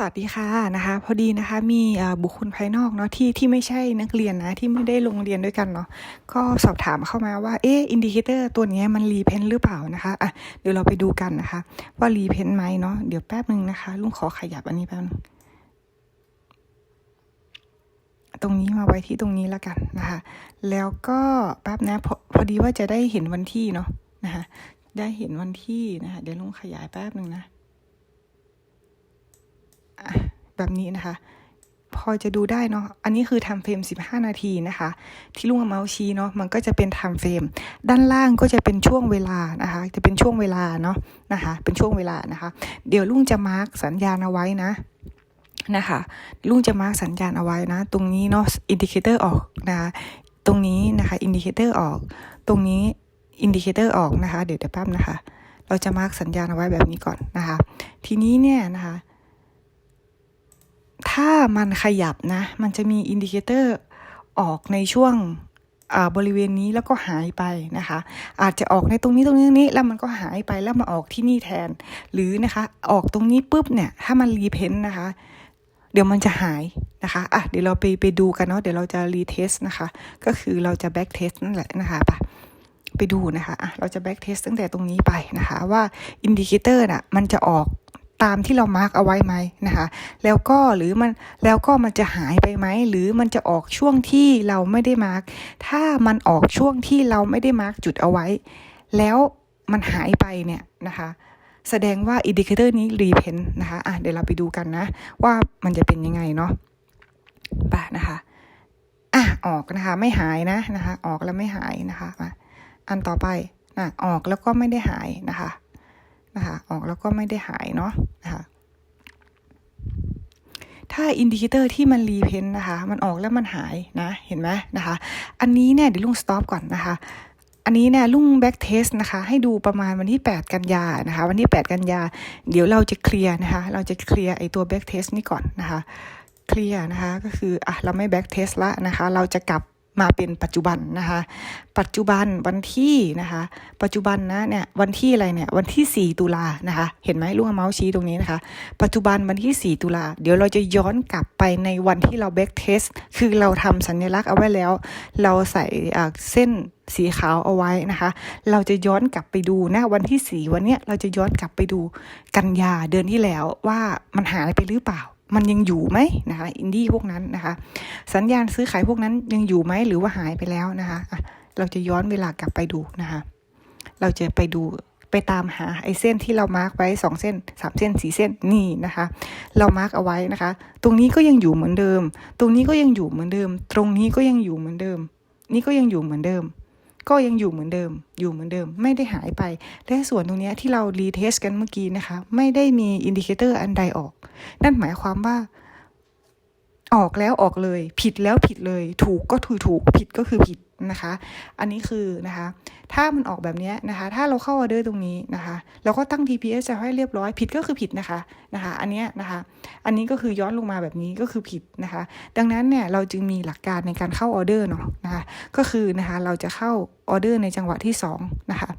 สวัสดีค่ะนะคะ พอดีนะคะมีบุคคลภายนอกเนาะที่ที่ไม่ใช่นักเรียนนะที่ไม่ได้ลงเรียนด้วยกันเนาะก็สอบถามเข้ามาว่าเอ๊อินดิเคเตอร์ตัวนี้มันรีเพนหรือเปล่านะคะอะเดี๋ยวเราไปดูกันนะคะ ว่ารีเพนไหมเนาะเดี๋ยวแป๊บหนึ่งนะคะ ลุงขอขยับอันนี้แป๊บนึงตรงนี้มาไว้ที่ตรงนี้แล้วกันนะคะ แล้วก็แป๊บนะพอพอดีว่าจะได้เห็นวันที่เนาะนะคะได้เห็นวันที่นะคะเดี๋ยวลุงขยายแป๊บหนึ่งนะ อะ แบบนี้นะคะ พอจะดูได้เนาะ อันนี้คือทำเฟรม 15 นาทีนะคะ ที่ลุงเอามาส์ชี้เนาะ มันก็จะเป็นทำเฟรม ด้านล่างก็จะเป็นช่วงเวลานะคะ จะเป็นช่วงเวลาเนาะนะคะ เป็นช่วงเวลานะคะ เดี๋ยวลุงจะมาร์กสัญญาณเอาไว้นะนะคะลุงจะมาร์กสัญญาณเอาไว้นะ ตรงนี้เนาะ อินดิเคเตอร์ออกนะคะตรงนี้นะคะ อินดิเคเตอร์ออก ตรงนี้อินดิเคเตอร์ออกนะคะ เดี๋ยวเดี๋ยวแป๊บนะคะ เราจะมาร์กสัญญาณเอาไว้แบบนี้ก่อนนะคะ ทีนี้เนี่ยนะคะ ถ้ามันขยับนะ มันจะมีอินดิเคเตอร์ออกในช่วงบริเวณนี้แล้วก็หายไปนะคะ อาจจะออกในตรงนี้ตรงนี้ตรงนี้แล้วมันก็หายไปแล้วมาออกที่นี่แทน หรือนะคะออกตรงนี้ปุ๊บเนี่ย ถ้ามันรีเพนต์นะคะ เดี๋ยวมันจะหายนะคะอะเดี๋ยวเราไปไปดูกันเนาะเดี๋ยวเราจะรีเทสนะคะ ก็คือเราจะแบ็กเทสนั่นแหละนะคะไปไปดูนะคะอะเราจะแบ็กเทสตั้งแต่ตรงนี้ไปนะคะ ว่าอินดิเคเตอร์น่ะมันจะออก ตามที่เรามาร์กเอาไว้ไหมนะคะ แล้วก็หรือมันแล้วก็มันจะหายไปไหมหรือมันจะออกช่วงที่เราไม่ได้มาร์กถ้ามันออกช่วงที่เราไม่ได้มาร์กจุดเอาไว้ แล้วมันหายไปเนี่ยนะคะแสดงว่าอินดิเคเตอร์นี้รีเพนนะคะอะเดี๋ยวเราไปดูกันนะ ว่ามันจะเป็นยังไงเนาะไปนะคะอะออกนะคะ ไม่หายนะนะคะ ออกแล้วไม่หายนะคะมาอันต่อไปนะออกแล้วก็ไม่ได้หายนะคะนะคะ ออกแล้วก็ไม่ได้หายเนาะนะ คะถ้าอินดิเคเตอร์ที่มันรีเพนนะคะ มันออกแล้วมันหายนะ เห็นไหมนะคะ อันนี้เนี่ยเดี๋ยวลุงสต็อปก่อนนะคะ อันนี้เนี่ยลุงแบ็กเทสนะคะ ให้ดูประมาณวันที่ 8 กันยานะคะ วันที่ 8 กันยา เดี๋ยวเราจะเคลียร์นะคะ เราจะเคลียร์ไอตัวแบ็กเทสนี่ก่อนนะคะ เคลียร์นะคะ ก็คืออะเราไม่แบ็กเทสละนะคะ เราจะกลับ มาเป็นปัจจุบันนะคะ ปัจจุบันวันที่นะคะ ปัจจุบันนะเนี่ยวันที่อะไรเนี่ยวันที่ 4 ตุลานะคะ เห็นไหมลูกเมาส์ชี้ตรงนี้นะคะ ปัจจุบันวันที่ 4 ตุลาเดี๋ยวเราจะย้อนกลับไปในวันที่เราแบ็กเทสคือเราทำสัญลักษณ์เอาไว้แล้ว เราใส่เส้นสีขาวเอาไว้นะคะ เราจะย้อนกลับไปดูนะวันที่ 4 วันเนี้ยเราจะย้อนกลับไปดูกันยาเดือนที่แล้วว่ามันหายไปหรือเปล่า มันยังอยู่ไหมนะคะ อินดี้พวกนั้นนะคะ สัญญาณซื้อขายพวกนั้นยังอยู่ไหมหรือว่าหายไปแล้วนะคะะเราจะย้อนเวลากลับไปดูนะคะ เราจะไปดูไปตามหาไอ้เส้นที่เรามาร์กไว้สองเส้นสามเส้นสี่เส้นนี่นะคะ เรามาร์กเอาไว้นะคะ ตรงนี้ก็ยังอยู่เหมือนเดิม ตรงนี้ก็ยังอยู่เหมือนเดิม ตรงนี้ก็ยังอยู่เหมือนเดิม นี่ก็ยังอยู่เหมือนเดิม ก็ยังอยู่เหมือนเดิม อยู่เหมือนเดิม ไม่ได้หายไป และส่วนตรงนี้ที่เรารีเทสกันเมื่อกี้นะคะ ไม่ได้มีอินดิเคเตอร์อันใดออก นั่นหมายความว่า ออกแล้วออกเลย ผิดแล้วผิดเลย ถูกก็ถูกถูกผิดก็คือผิดนะคะ อันนี้คือนะคะ ถ้ามันออกแบบนี้นะคะ ถ้าเราเข้าออเดอร์ตรงนี้นะคะ เราก็ตั้ง TPS จะให้เรียบร้อยผิดก็คือผิดนะคะนะคะ อันนี้นะคะ อันนี้ก็คือย้อนลงมาแบบนี้ก็คือผิดนะคะ ดังนั้นเนี่ยเราจึงมีหลักการในการเข้าออเดอร์เนาะนะคะก็คือนะคะเราจะเข้าออเดอร์ในจังหวะที่2นะคะ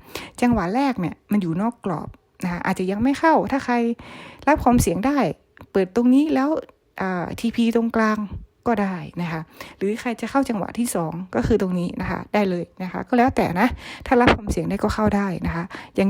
จังหวะแรกเนี่ยมันอยู่นอกกรอบนะคะอาจจะยังไม่เข้าถ้าใครรับความเสี่ยงได้ เปิดตรงนี้แล้ว ทีพีตรงกลางก็ได้นะคะ หรือใครจะเข้าจังหวะที่ 2 ก็คือตรงนี้นะคะ ได้เลยนะคะ ก็แล้วแต่นะ ถ้ารับความเสียงได้ก็เข้าได้นะคะอย่าง